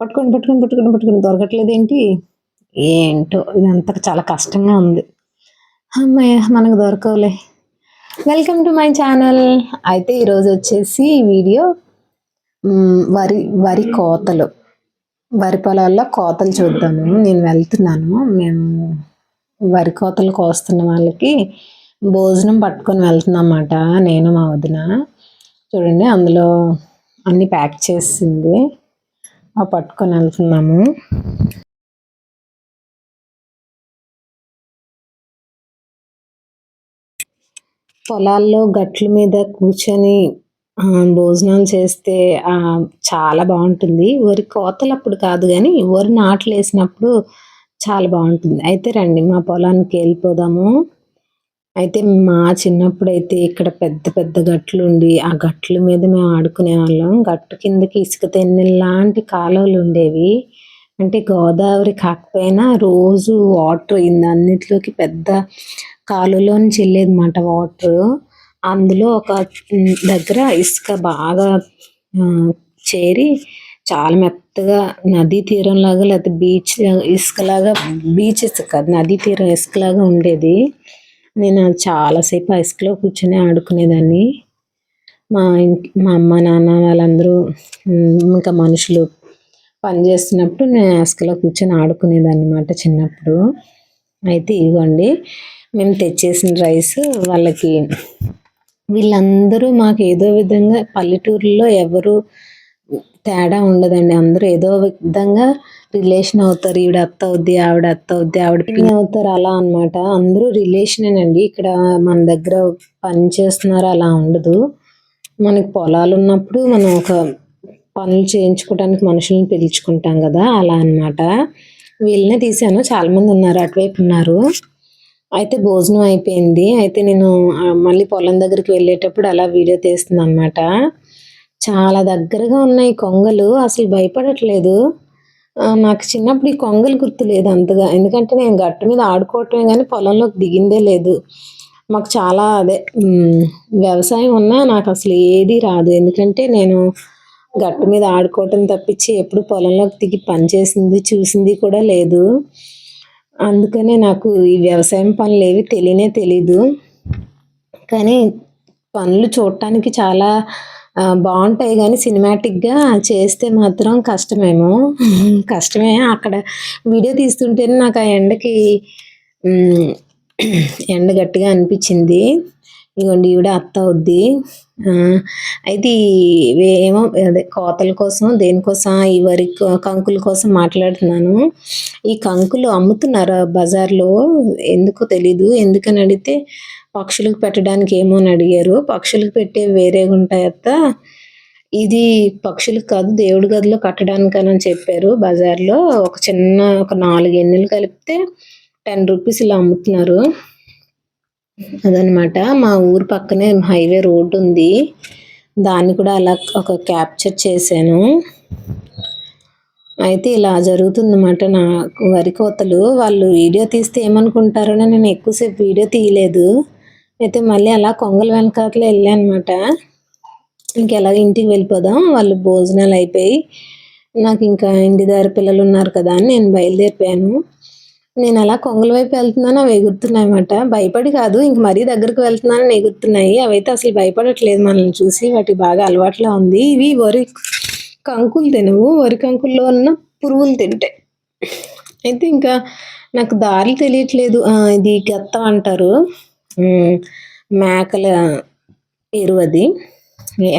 పట్టుకొని పట్టుకొని పట్టుకొని పట్టుకొని దొరకట్లేదు ఏంటి ఏంటో ఇదంతా చాలా కష్టంగా ఉంది. అమ్మాయ మనకు దొరకవులే. వెల్కమ్ టు మై ఛానల్ అయితే ఈరోజు వచ్చేసి వీడియో వరి వరి కోతలు. వరి పొలాల్లో కోతలు చూద్దాము. నేను వెళ్తున్నాను. మేము వరి కోతలు కోస్తున్న వాళ్ళకి భోజనం పట్టుకొని వెళ్తున్నాం అన్నమాట నేను మా వదిన. చూడండి అందులో అన్ని ప్యాక్ చేసింది. ఆ పట్టుకొని వెళ్తున్నాము. పొలాల్లో గట్ల మీద కూర్చొని భోజనాలు చేస్తే చాలా బాగుంటుంది. వరి కోతలు అప్పుడు కాదు కానీ వరి నాట్లు వేసినప్పుడు చాలా బాగుంటుంది. అయితే రండి మా పొలానికి వెళ్ళిపోదాము. అయితే మా చిన్నప్పుడు అయితే ఇక్కడ పెద్ద పెద్ద గట్లు ఉండి ఆ గట్ల మీద మేము ఆడుకునే వాళ్ళం గట్టు కిందకి ఇసుక లాంటి కాలువలు ఉండేవి అంటే గోదావరి కాకపోయినా రోజు వాటర్ అయింది. అన్నిట్లోకి పెద్ద కాలువలో నుంచి వెళ్ళేది వాటర్. అందులో ఒక దగ్గర ఇసుక బాగా చేరి చాలా మెత్తగా నదీ తీరం లాగా లేకపోతే బీచ్ ఇసుకలాగా బీచ్ ఇసుక నదీ తీరం ఇసుకలాగా ఉండేది. నేను చాలాసేపు ఐస్క్లో ఇసుకలో కూర్చొని ఆడుకునేదాన్ని. మా ఇంటి మా అమ్మ నాన్న వాళ్ళందరూ ఇంకా మనుషులు పని చేస్తున్నప్పుడు నేను ఐస్క్లో కూర్చొని ఆడుకునేదాన్ని అనమాట చిన్నప్పుడు. అయితే ఇదిగోండి మేము తెచ్చేసిన రైస్ వాళ్ళకి వీళ్ళందరూ మాకు ఏదో విధంగా పల్లెటూరులో ఎవరు తేడా ఉండదండి. అందరూ ఏదో విధంగా రిలేషన్ అవుతారు. ఈవిడ అత్త అవుద్ది ఆవిడ అత్త అవుద్ది ఆవిడ పిన్ని అవుతారు. అలా అన్నమాట. అందరూ రిలేషనేనండి ఇక్కడ మన దగ్గర పని చేస్తున్నారు అలా ఉండదు. మనకి పొలాలు ఉన్నప్పుడు మనం ఒక పనులు చేయించుకోవడానికి మనుషుల్ని పిలుచుకుంటాం కదా అలా అన్నమాట. వీళ్ళనే తీసాను. చాలా మంది ఉన్నారు అటువైపు ఉన్నారు. అయితే భోజనం అయిపోయింది. అయితే నేను మళ్ళీ పొలం దగ్గరికి వెళ్ళేటప్పుడు అలా వీడియో తీస్తున్నాను అనమాట చాలా దగ్గరగా ఉన్నాయి కొంగలు అసలు భయపడట్లేదు. నాకు చిన్నప్పుడు ఈ కొంగలు గుర్తులేదు అంతగా. ఎందుకంటే నేను గట్టు మీద ఆడుకోవటమే కానీ పొలంలోకి దిగిందే లేదు. మాకు చాలా అదే వ్యవసాయం ఉన్నా నాకు అసలు ఏది రాదు. ఎందుకంటే నేను గట్టు మీద ఆడుకోవటం తప్పించి ఎప్పుడు పొలంలోకి దిగి పని చేసింది చూసింది కూడా లేదు. అందుకనే నాకు ఈ వ్యవసాయం పనులు ఏవి తెలియనే తెలీదు. కానీ పనులు చూడటానికి చాలా బాగుంటాయి కానీ సినిమాటిక్గా చేస్తే మాత్రం కష్టమేమో. కష్టమే. అక్కడ వీడియో తీస్తుంటేనే నాకు ఆ ఎండకి ఎండ గట్టిగా అనిపించింది. ఇదిగోండి ఈవిడ అత్త అవుద్ది. అయితే ఏమో అదే కోతల కోసం దేనికోసం ఈ వరి కంకుల కోసం మాట్లాడుతున్నాను. ఈ కంకులు అమ్ముతున్నారు బజార్లో? ఎందుకో తెలీదు. ఎందుకని అడిగితే పక్షులకు పెట్టడానికి ఏమో అని అడిగారు. పక్షులకు పెట్టే వేరేగా ఉంటాయి అత్త. ఇది పక్షులకు కాదు దేవుడి గదిలో కట్టడానికని అని చెప్పారు బజార్లో. ఒక చిన్న ఒక నాలుగు ఎన్నెలు కలిపితే టెన్ రూపీస్ ఇలా అమ్ముతున్నారు. అదనమాట. మా ఊరు పక్కనే హైవే రోడ్డు ఉంది. దాన్ని కూడా అలా ఒక క్యాప్చర్ చేశాను. అయితే ఇలా జరుగుతుందన్నమాట నా వరి కోతలు. వాళ్ళు వీడియో తీస్తే ఏమనుకుంటారని నేను ఎక్కువసేపు వీడియో తీయలేదు. అయితే మళ్ళీ అలా కొంగల వెనకాతలో వెళ్ళానమాట. అనమాట ఇంకెలా ఇంటికి వెళ్ళిపోదాం. వాళ్ళు భోజనాలు అయిపోయి నాకు ఇంకా ఇంటి దగ్గర పిల్లలు ఉన్నారు కదా అని నేను బయలుదేరిపోయాను. నేను అలా కొంగల వైపు వెళ్తున్నాను అవి ఎగురుతున్నాయి అన్నమాట భయపడి కాదు ఇంక మరీ దగ్గరకు వెళ్తున్నాను ఎగురుతున్నాయి. అవైతే అసలు భయపడట్లేదు మనల్ని చూసి వాటికి బాగా అలవాటులో ఉంది. ఇవి వరి కంకులు తినవు. వరి కంకుల్లో ఉన్న పురుగులు తింటాయి అయితే ఇంకా నాకు దారి తెలియట్లేదు. ఇది గత్తం అంటారు. మేకల ఎరువది.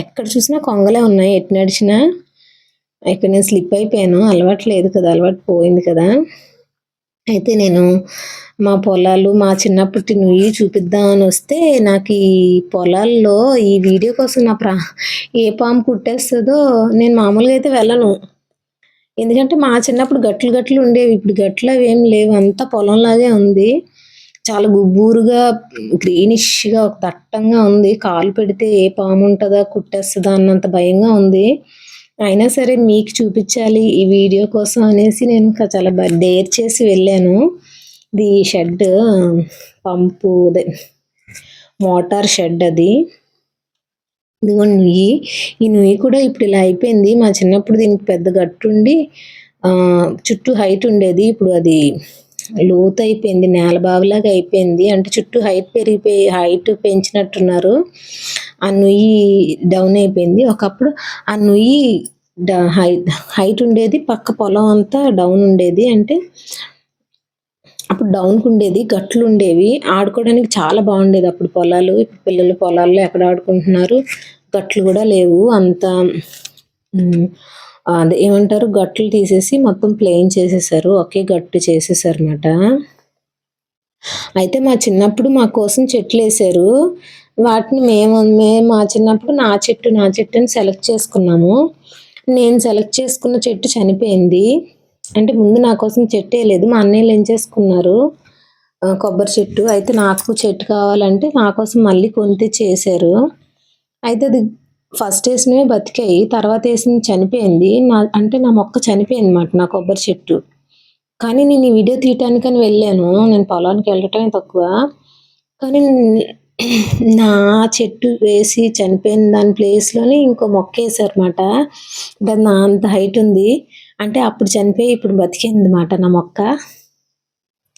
ఎక్కడ చూసినా కొంగలే ఉన్నాయి. ఎటు నడిచినా ఇక్కడ నేను స్లిప్ అయిపోయాను. అలవాటు లేదు కదా అలవాటు పోయింది కదా. అయితే నేను మా పొలాలు మా చిన్నప్పటి నువ్వు చూపిద్దామని వస్తే నాకు ఈ పొలాల్లో ఈ వీడియో కోసం నా ప్రా ఏ పాము కుట్టేస్తుందో నేను మామూలుగా అయితే వెళ్ళను. ఎందుకంటే మా చిన్నప్పుడు గట్లు గట్లు ఉండేవి. ఇప్పుడు గట్లు అవి ఏం లేవు. అంతా పొలంలాగే ఉంది. చాలా గుబ్బూరుగా గ్రీనిష్గా ఒక దట్టంగా ఉంది. కాలు పెడితే ఏ పాము ఉంటుందా కుట్టేస్తుందా అన్నంత భయంగా ఉంది. అయినా సరే మీకు చూపించాలి ఈ వీడియో కోసం అనేసి నేను ఇంకా చాలా డేర్ చేసి వెళ్ళాను. ఇది షెడ్ పంపు అదే మోటార్ షెడ్ అది. ఇదిగో నుయ్యి. ఈ నుయ్యి కూడా ఇప్పుడు ఇలా అయిపోయింది. మా చిన్నప్పుడు దీనికి పెద్ద గట్టుండి ఆ, చుట్టూ హైట్ ఉండేది. ఇప్పుడు అది లోతు అయిపోయింది నేల బావిలాగా అయిపోయింది. అంటే చుట్టూ హైట్ పెరిగిపోయి హైట్ పెంచినట్టున్నారు. ఆ నుయ్యి డౌన్ అయిపోయింది. ఒకప్పుడు ఆ నుయ్యి హైట్ హైట్ ఉండేది పక్క పొలం అంతా డౌన్ ఉండేది. అంటే అప్పుడు డౌన్కి ఉండేది గట్లు ఉండేవి. ఆడుకోవడానికి చాలా బాగుండేది అప్పుడు పొలాలు. ఇప్పుడు పిల్లలు పొలాల్లో ఎక్కడ ఆడుకుంటున్నారు? గట్లు కూడా లేవు. అంత అదే ఏమంటారు? గట్లు తీసేసి మొత్తం ప్లెయిన్ చేసేసారు. ఒకే గట్టు చేసేసారు అనమాట అయితే మా చిన్నప్పుడు మా కోసం చెట్లు వేసారు. వాటిని మేము మేము మా చిన్నప్పుడు నా చెట్టు నా చెట్టు అని సెలెక్ట్ చేసుకున్నాము. నేను సెలెక్ట్ చేసుకున్న చెట్టు చనిపోయింది. అంటే ముందు నా కోసం చెట్టు వేయలేదు మా అన్నయ్యలు ఏం చేసుకున్నారు? కొబ్బరి చెట్టు. అయితే నాకు చెట్టు కావాలంటే నా కోసం మళ్ళీ కొని చేశారు. అయితే అది ఫస్ట్ వేసినవి బతికాయి తర్వాత వేసింది చనిపోయింది. నా అంటే నా మొక్క చనిపోయింది అనమాట నా కొబ్బరి చెట్టు. కానీ నేను ఈ వీడియో తీయటానికని వెళ్ళాను. నేను పొలానికి వెళ్ళటమే తక్కువ. కానీ నా చెట్టు వేసి చనిపోయిన దాని ప్లేస్లోనే ఇంకో మొక్క వేసారనమాట దాని నా అంత హైట్ ఉంది. అంటే అప్పుడు చనిపోయి ఇప్పుడు బతికింది అనమాట నా మొక్క.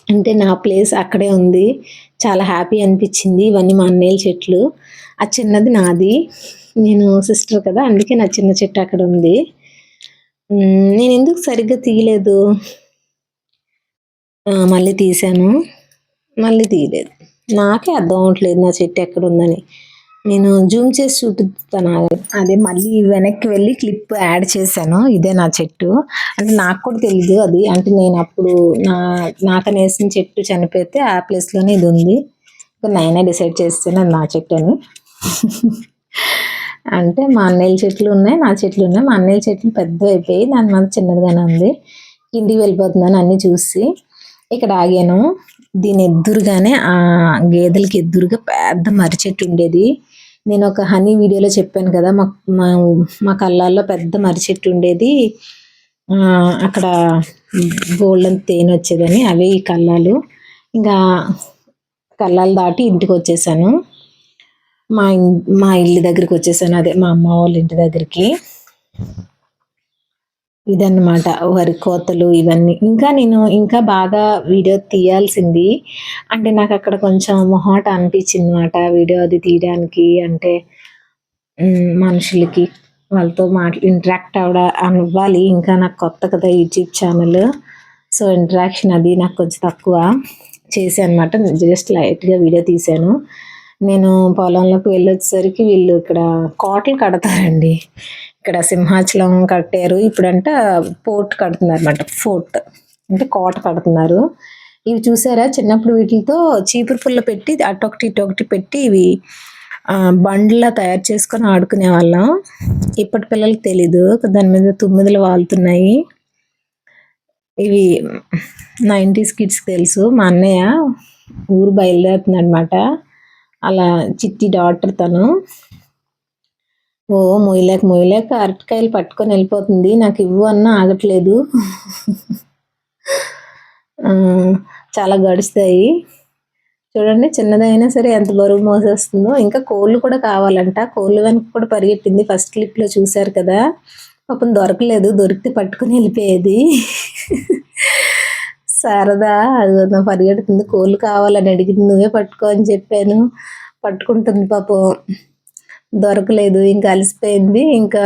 అంటే నా ప్లేస్ అక్కడే ఉంది. చాలా హ్యాపీ అనిపించింది ఇవన్నీ మా అన్నయ్య చెట్లు. ఆ చిన్నది నాది. నేను సిస్టర్ కదా అందుకే నా చిన్న చెట్టు అక్కడ ఉంది. నేను ఎందుకు సరిగ్గా తీయలేదు? మళ్ళీ తీశాను. మళ్ళీ తీయలేదు. నాకే అర్థం అవ్వట్లేదు నా చెట్టు ఎక్కడ ఉందని. నేను జూమ్ చేసి చూపిస్తాను అదే మళ్ళీ వెనక్కి వెళ్ళి క్లిప్ యాడ్ చేశాను. ఇదే నా చెట్టు. అంటే నాకు కూడా తెలియదు అది. అంటే నేను అప్పుడు నా నాకని వేసిన చెట్టు చనిపోతే ఆ ప్లేస్లోనే ఇది ఉంది. ఇంకా నేనే డిసైడ్ చేస్తాను నా చెట్టు అని. అంటే మా అన్నయ్య చెట్లు ఉన్నాయి నా చెట్లు ఉన్నాయి. మా అన్నయ్య చెట్లు పెద్ద అయిపోయి దాని మీద చిన్నదిగానే ఉంది. ఇంటికి వెళ్ళిపోతున్నాను అన్ని చూసి ఇక్కడ ఆగాను. దీని ఎదురుగానే ఆ గేదెలకి ఎదురుగా పెద్ద మర్రి చెట్టు ఉండేది. నేను ఒక హనీ వీడియోలో చెప్పాను కదా మా మా కళ్ళల్లో పెద్ద మర్రి చెట్టు ఉండేది. అక్కడ గోల్డెన్ తేనె వచ్చేదని అవే ఈ కళ్ళాలు. ఇంకా కళ్ళాలు దాటి ఇంటికి వచ్చేసాను. మా మా ఇల్లు దగ్గరికి వచ్చేసాను. అదే మా అమ్మ వాళ్ళ ఇంటి దగ్గరికి. ఇదన్నమాట వరి కోతలు ఇవన్నీ. ఇంకా నేను ఇంకా బాగా వీడియో తీయాల్సింది. అంటే నాకు అక్కడ కొంచెం మొహాట అనిపించింది అనమాట వీడియో అది తీయడానికి. అంటే మనుషులకి వాళ్ళతో మాట్లా ఇంటరాక్ట్ అవడ అవ్వాలి. ఇంకా నాకు కొత్త కదా యూట్యూబ్ ఛానల్. సో ఇంటరాక్షన్ అది నాకు కొంచెం తక్కువ చేశాను అనమాట జస్ట్ లైట్గా వీడియో తీశాను. నేను పొలంలోకి వెళ్ళొచ్చేసరికి వీళ్ళు ఇక్కడ కోటలు కడతారండి. ఇక్కడ సింహాచలం కట్టారు. ఇప్పుడంట పోర్ట్ కడుతున్నారు అనమాట ఫోర్ట్. అంటే కోట కడుతున్నారు. ఇవి చూసారా? చిన్నప్పుడు వీటితో చీపురు పుల్ల పెట్టి అటొకటి ఇటొకటి పెట్టి ఇవి బండ్లా తయారు చేసుకొని ఆడుకునే వాళ్ళం. ఇప్పటి పిల్లలకి తెలీదు. దాని మీద తుమ్మిదలు వాలుతున్నాయి ఇవి నైంటీస్ కిడ్స్ తెలుసు. మా అన్నయ్య ఊరు బయలుదేరుతుంది అనమాట అలా చిట్టి డాటర్ తను. ఓ మొయ్యలేక మొయ్యలేక అరటికాయలు పట్టుకొని వెళ్ళిపోతుంది. నాకు ఇవ్వు అన్నా ఆగట్లేదు. చాలా గడుస్తాయి. చూడండి చిన్నదైనా సరే ఎంత బరువు మోసేస్తుందో. ఇంకా కోళ్ళు కూడా కావాలంట. కోళ్ళు వెనక కూడా పరిగెట్టింది. ఫస్ట్ క్లిప్లో చూశారు కదా. పాపం దొరకలేదు. దొరికితే పట్టుకుని వెళ్ళిపోయేది. శారదా అది పరిగెడుతుంది కోళ్ళు కావాలని అడిగింది నువ్వే పట్టుకో అని చెప్పాను. పట్టుకుంటుంది పాపం. దొరకలేదు ఇంకా అలసిపోయింది. ఇంకా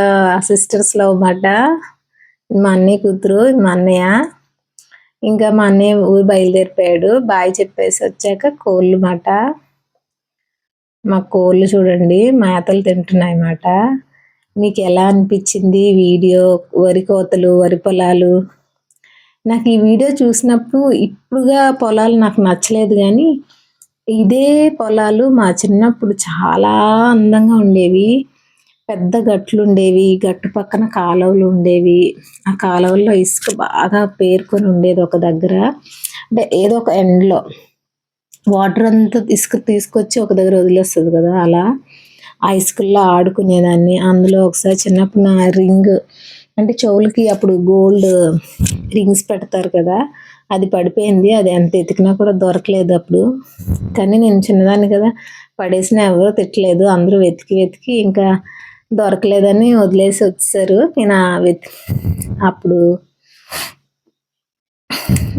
సిస్టర్స్లో అన్నమాట. మాట మా అన్నయ్య కూతురు మా అన్నయ్య. ఇంకా మా అన్నయ్య ఊరు బయలుదేరిపోయాడు. బాయ్ చెప్పేసి వచ్చాక కోళ్ళు మాట మా కోళ్ళు చూడండి మేతలు తింటున్నాయి మాట మీకు ఎలా అనిపించింది వీడియో? వరి కోతలు వరి పొలాలు? నాకు ఈ వీడియో చూసినప్పుడు ఇప్పుడుగా పొలాలు నాకు నచ్చలేదు కానీ ఇదే పొలాలు మా చిన్నప్పుడు చాలా అందంగా ఉండేవి. పెద్ద గట్లు ఉండేవి గట్టు పక్కన కాలువలు ఉండేవి. ఆ కాలువల్లో ఇసుక బాగా పేరుకొని ఉండేది ఒక దగ్గర. అంటే ఏదో ఒక ఎండ్లో. వాటర్ అంతా ఇసుక తీసుకొచ్చి ఒక దగ్గర వదిలేస్తుంది కదా అలా. ఆ ఇసుకల్లో ఆడుకునేదాన్ని. అందులో ఒకసారి చిన్నప్పుడు నా రింగ్ అంటే చెవులకి అప్పుడు గోల్డ్ రింగ్స్ పెడతారు కదా అది పడిపోయింది అది ఎంత ఎతికినా కూడా దొరకలేదు అప్పుడు. కానీ నేను చిన్నదాన్ని కదా పడేసిన ఎవరో తిట్టలేదు అందరూ వెతికి వెతికి ఇంకా దొరకలేదని వదిలేసి వచ్చేసారు. నేను వెతి అప్పుడు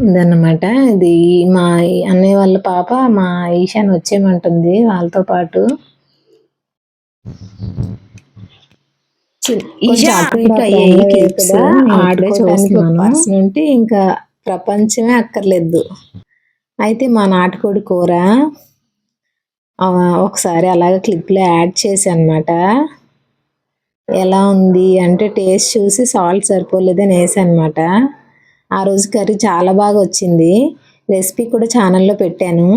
ఇదన్నమాట. ఇది మా అన్నయ్య వాళ్ళ పాప మా ఈశాన్ వచ్చేయమంటుంది వాళ్ళతో పాటు. పర్సన్ ఉంటే ఇంకా ప్రపంచమే అక్కర్లేదు. అయితే మా నాటుకోడి కూర ఒకసారి అలాగ క్లిప్లో యాడ్ చేసి అనమాట ఎలా ఉంది అంటే టేస్ట్ చూసి సాల్ట్ సరిపోలేదని వేసి అనమాట ఆ రోజు కర్రీ చాలా బాగా వచ్చింది. రెసిపీ కూడా ఛానల్లో పెట్టాను.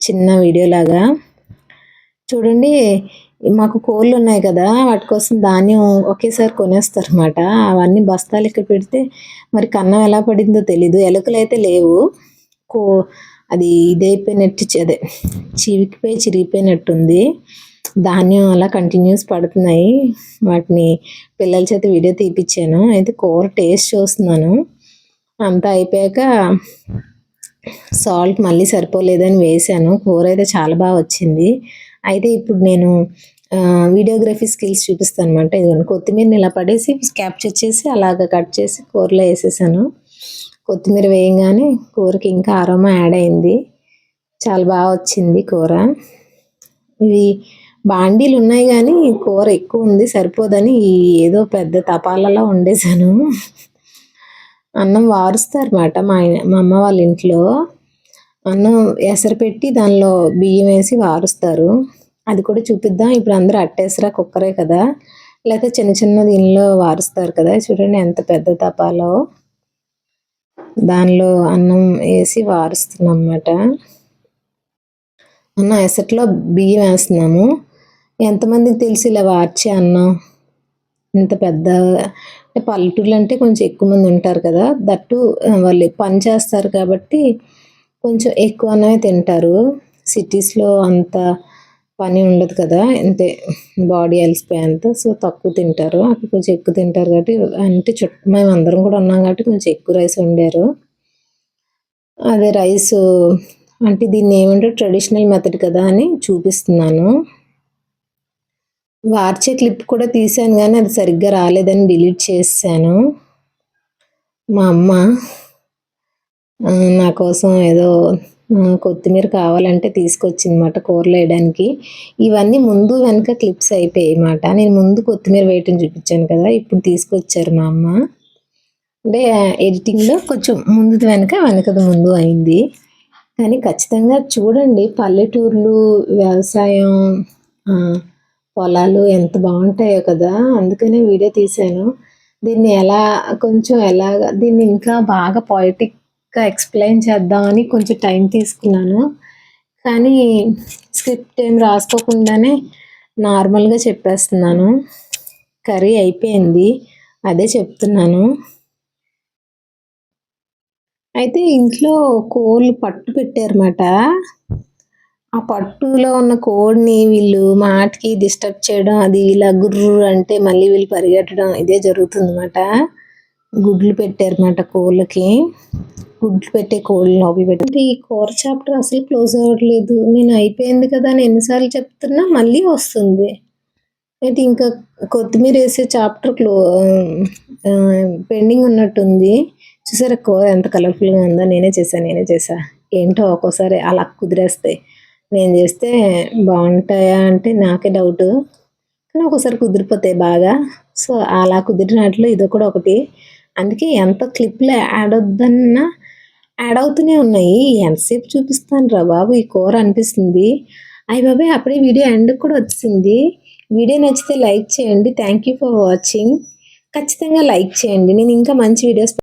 చిన్న వీడియో లాగా. చూడండి మాకు కోళ్ళు ఉన్నాయి కదా వాటి కోసం ధాన్యం ఒకేసారి కొనేస్తారు అనమాట అవన్నీ బస్తాలు ఇక్కడ పెడితే మరి కన్నం ఎలా పడిందో తెలీదు. ఎలుకలు అయితే లేవు. కో అది ఇదైపోయినట్టు అదే చివికిపోయి చిరిగిపోయినట్టుంది. ధాన్యం అలా కంటిన్యూస్ పడుతున్నాయి. వాటిని పిల్లల చేత వీడియో తీపిచ్చాను. అయితే కూర టేస్ట్ చూస్తున్నాను. అంతా అయిపోయాక సాల్ట్ మళ్ళీ సరిపోలేదని వేసాను కూర అయితే చాలా బాగా వచ్చింది. అయితే ఇప్పుడు నేను వీడియోగ్రఫీ స్కిల్స్ చూపిస్తాను అనమాట ఇదిగోండి కొత్తిమీరని ఇలా పడేసి క్యాప్చర్ చేసి అలాగ కట్ చేసి కూరలో వేసేసాను. కొత్తిమీర వేయంగానే కూరకి ఇంకా ఆరోమా యాడ్ అయింది. చాలా బాగా వచ్చింది కూర. ఇవి బాండీలు ఉన్నాయి కానీ కూర ఎక్కువ ఉంది సరిపోదని ఈ ఏదో పెద్ద తపాలలో వండేసాను అన్నం వారుస్తారు అన్నమాట మా మా అమ్మ వాళ్ళ ఇంట్లో. అన్నం ఎసరు పెట్టి దానిలో బియ్యం వేసి వారుస్తారు. అది కూడా చూపిద్దాం. ఇప్పుడు అందరూ అట్టేసరా కుక్కరే కదా. లేకపోతే చిన్న చిన్న దీనిలో వారుస్తారు కదా. చూడండి ఎంత పెద్ద తపాలో. దానిలో అన్నం వేసి వారుస్తున్నాం అన్నమాట అన్న ఎసట్లో బియ్యం వేస్తున్నాము. ఎంతమందికి తెలిసి ఇలా వార్చే అన్నం? ఇంత పెద్ద అంటే పల్లెటూళ్ళు అంటే కొంచెం ఎక్కువ మంది ఉంటారు కదా. దట్టు వాళ్ళు పని చేస్తారు కాబట్టి కొంచెం ఎక్కువ అన్నమే తింటారు. సిటీస్లో అంత పని ఉండదు కదా అంటే బాడీ అలసిపోయేంత సో తక్కువ తింటారు. అక్కడ కొంచెం ఎక్కువ తింటారు కాబట్టి అంటే చుట్టూ మేము అందరం కూడా ఉన్నాం కాబట్టి కొంచెం ఎక్కువ రైస్ వండారు. అదే రైస్ అంటే దీన్ని ఏమంటే ట్రెడిషనల్ మెథడ్ కదా అని చూపిస్తున్నాను. వార్చే క్లిప్ కూడా తీసాను కానీ అది సరిగ్గా రాలేదని డిలీట్ చేసాను మా అమ్మ నా కోసం ఏదో కొత్తిమీర కావాలంటే తీసుకొచ్చిందన్నమాట కూరలో వేయడానికి ఇవన్నీ ముందు వెనక క్లిప్స్ అయిపోయాయి అన్నమాట నేను ముందు కొత్తిమీర వేయటం చూపించాను కదా ఇప్పుడు తీసుకొచ్చారు మా అమ్మ. అంటే ఎడిటింగ్లో కొంచెం ముందుది వెనక వెనకది ముందు అయింది. కానీ ఖచ్చితంగా చూడండి పల్లెటూర్లు వ్యవసాయం పొలాలు ఎంత బాగుంటాయో కదా. అందుకనే వీడియో తీశాను. దీన్ని ఎలా కొంచెం ఎలాగా దీన్ని ఇంకా బాగా పాయిటిక్ ఎక్స్ప్లెయిన్ చేద్దామని కొంచెం టైం తీసుకున్నాను. కానీ స్క్రిప్ట్ ఏం రాసుకోకుండానే నార్మల్గా చెప్పేస్తున్నాను. కర్రీ అయిపోయింది. అదే చెప్తున్నాను. అయితే ఇంట్లో కోళ్ళు పట్టు పెట్టారన్నమాట. ఆ పట్టులో ఉన్న కోడిని వీళ్ళు మాటికి డిస్టర్బ్ చేయడం అది ఇలా గుర్రు అంటే మళ్ళీ వీళ్ళు పరిగెట్టడం ఇదే జరుగుతుందన్నమాట. గుడ్లు పెట్టారన్నమాట కోళ్ళకి. గుడ్లు పెట్టే కోళ్ళు అవి పెట్టి. ఈ కూర చాప్టర్ అసలు క్లోజ్ అవ్వట్లేదు. నేను అయిపోయింది కదా అని ఎన్నిసార్లు చెప్తున్నా మళ్ళీ వస్తుంది. అయితే ఇంకా కొత్తిమీర వేసే చాప్టర్ క్లో పెండింగ్ ఉన్నట్టుంది. చూసారా కూర ఎంత కలర్ఫుల్గా ఉందో? నేనే చేసా నేనే చేసా ఏంటో ఒక్కోసారి అలా కుదిరేస్తాయి నేను చేస్తే బాగుంటాయా అంటే నాకే డౌట్ కానీ ఒకసారి కుదిరిపోతాయి బాగా. సో అలా కుదిరినట్లు ఇది కూడా ఒకటి. అందుకే ఎంత క్లిప్లో యాడ్ అవుద్దన్నా యాడ్ అవుతూనే ఉన్నాయి. ఎంతసేపు చూపిస్తాను రా బాబు ఈ కూర అనిపిస్తుంది. అయ్య బాబాయ్ అప్పుడే వీడియో ఎండ్ కూడా వచ్చింది. వీడియో నచ్చితే లైక్ చేయండి. థ్యాంక్ యూ ఫర్ వాచింగ్ ఖచ్చితంగా లైక్ చేయండి. నేను ఇంకా మంచి వీడియోస్